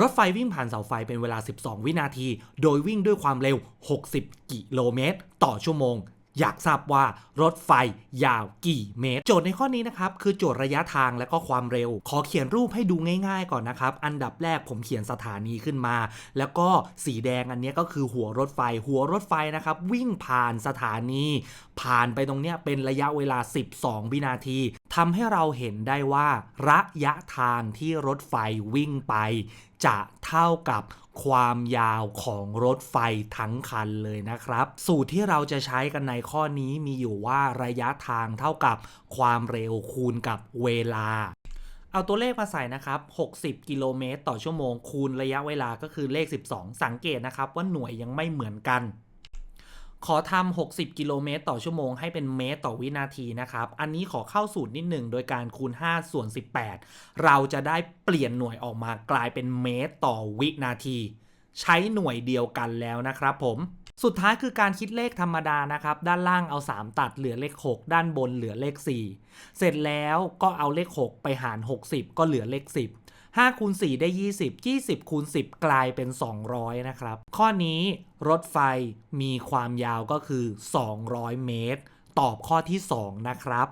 รถไฟวิ่งผ่านเสาไฟเป็นเวลา 12 วินาที โดยวิ่งด้วยความเร็ว 60 กิโลเมตร ต่อชั่วโมง อยากทราบว่ารถไฟยาวกี่เมตร โจทย์ในข้อนี้นะครับ คือโจทย์ระยะทางและก็ความเร็ว ขอเขียนรูปให้ดูง่ายๆก่อนนะครับ อันดับแรกผมเขียนสถานีขึ้นมา แล้วก็สีแดงอันนี้ก็คือหัวรถไฟ หัวรถไฟนะครับ วิ่งผ่านสถานี ผ่านไปตรงเนี้ยเป็นระยะเวลา 12 วินาที ทำให้เราเห็นได้ว่า ระยะทางที่รถไฟวิ่งไป จะเท่ากับความยาวของรถไฟทั้งคันเลยนะครับ สูตรที่เราจะใช้กันในข้อนี้มีอยู่ว่าระยะทางเท่ากับความเร็วคูณกับเวลาเอาตัวเลขมาใส่นะครับ 60 กิโลเมตรต่อชั่วโมงคูณระยะเวลาก็คือเลข 12 สังเกตนะครับว่าหน่วยยังไม่เหมือนกัน ขอทำ 60 กิโลเมตรต่อชั่วโมงให้เป็นเมตรต่อวินาทีนะครับ อันนี้ขอเข้าสูตรนิดหนึ่งโดยการคูณ 5 ส่วน 18 เราจะได้เปลี่ยนหน่วยออกมากลายเป็นเมตรต่อวินาที ใช้หน่วยเดียวกันแล้วนะครับผมสุดท้ายคือการคิดเลขธรรมดานะครับ ด้านล่างเอา 3 ตัดเหลือเลข 6 ด้านบนเหลือเลข 4 เสร็จแล้วก็เอาเลข 6 ไปหาร 60 ก็เหลือเลข 10 5คูณ4ได้ 20 20คูณ10 กลายเป็น 200 นะครับ ข้อนี้รถไฟมีความยาวก็คือ 200 เมตร ตอบข้อที่ 2 นะครับ